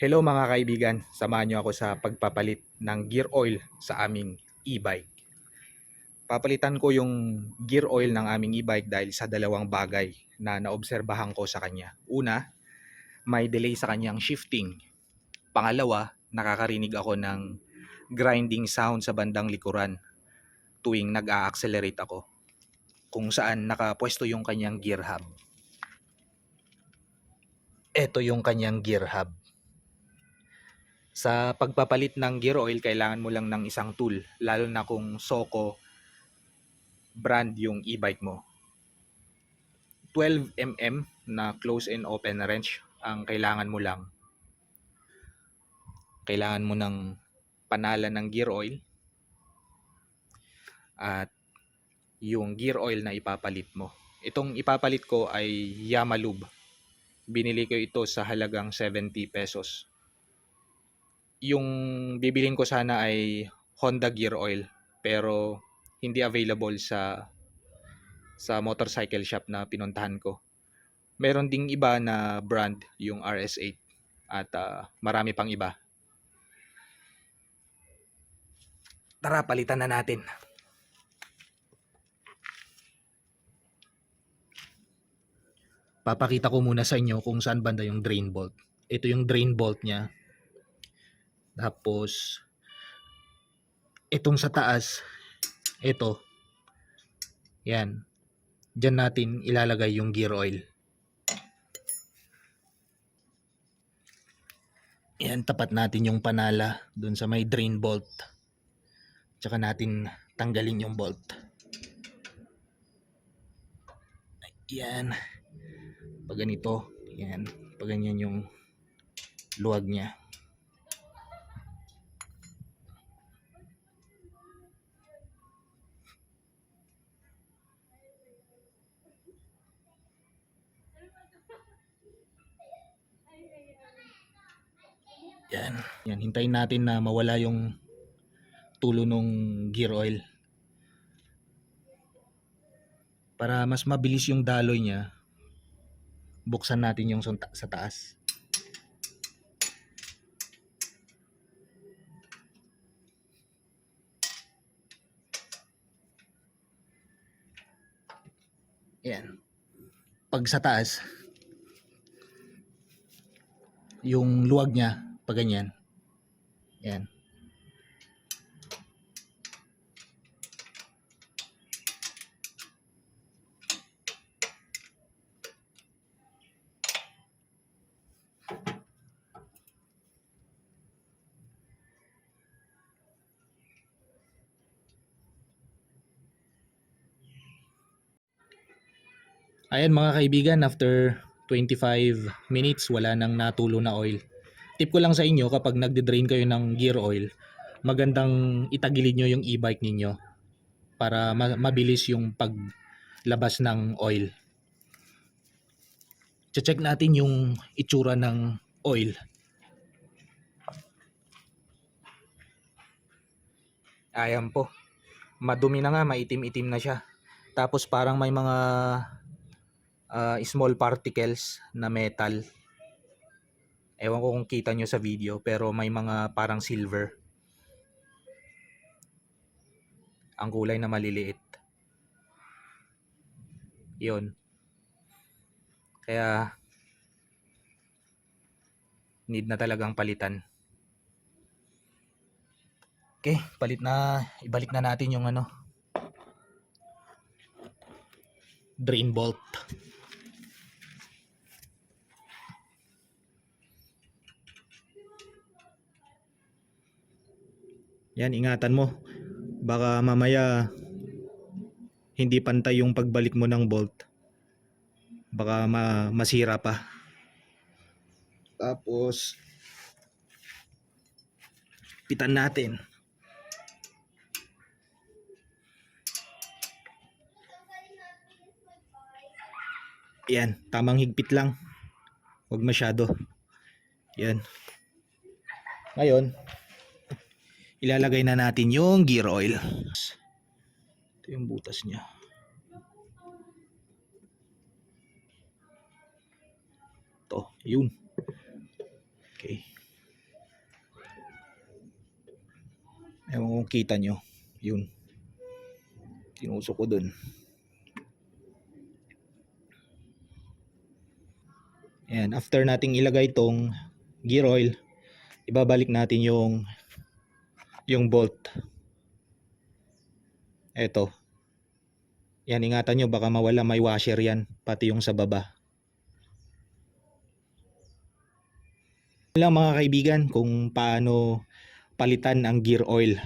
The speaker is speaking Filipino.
Hello mga kaibigan, samahan niyo ako sa pagpapalit ng gear oil sa aming e-bike. Papalitan ko yung gear oil ng aming e-bike dahil sa dalawang bagay na naobserbahan ko sa kanya. Una, may delay sa kanyang shifting. Pangalawa, nakakarinig ako ng grinding sound sa bandang likuran tuwing nag-a-accelerate ako kung saan nakapwesto yung kanyang gear hub. Ito yung kanyang gear hub. Sa pagpapalit ng gear oil, kailangan mo lang ng isang tool, lalo na kung Soco brand yung e-bike mo. 12mm na close and open wrench ang kailangan mo lang. Kailangan mo ng panala ng gear oil at yung gear oil na ipapalit mo. Itong ipapalit ko ay Yamalube. Binili ko ito sa halagang 70 pesos yung bibilin ko sana ay Honda Gear Oil pero hindi available sa sa motorcycle shop na pinuntahan ko. Meron ding iba na brand yung RS8 at ah, marami pang iba. Tara, palitan na natin. Papakita ko muna sa inyo kung saan banda yung drain bolt. Ito yung drain bolt niya. Tapos, itong sa taas, ito, yan, dyan natin ilalagay yung gear oil. Yan, tapat natin yung panala dun sa may drain bolt. Tsaka natin tanggalin yung bolt. Yan. Pag ganito, yan. Pag ganyan yung luwag niya. Yan. Yan, hintayin natin na mawala yung tulo ng gear oil. Para mas mabilis yung daloy niya, buksan natin yung sa taas. Yan. Pag sa taas, yung luwag niya, pag ganyan. Yan. Ayan mga kaibigan, after 25 minutes, wala nang natulo na oil. Tip ko lang sa inyo, kapag nagde-drain kayo ng gear oil, magandang itagilid nyo yung e-bike ninyo para ma- mabilis yung paglabas ng oil. Check natin yung itsura ng oil. Ayan po. Madumi na nga, maitim-itim na siya. Tapos parang may mga ah, small particles na metal. Ewan ko kung kita nyo sa video pero may mga parang silver. Ang kulay na maliliit. Yun. Kaya need na talagang palitan. Okay, palit na, ibalik na natin yung ano, drain bolt. Yan, ingatan mo. Baka mamaya hindi pantay yung pagbalik mo ng bolt. Baka ma- masira pa. Tapos pitan natin. Yan, tamang higpit lang. Huwag masyado. Yan. Ngayon, ilalagay na natin yung gear oil. Ito yung butas niya. Ito, yun. Okay. Ewan kung kita nyo. Yun. Tinusok ko dun. Ayan, after nating ilagay itong gear oil, ibabalik natin yung yung bolt. Eto. Yan, ingatan nyo, baka mawala, may washer yan, pati yung sa baba. Lang mga kaibigan kung paano palitan ang gear oil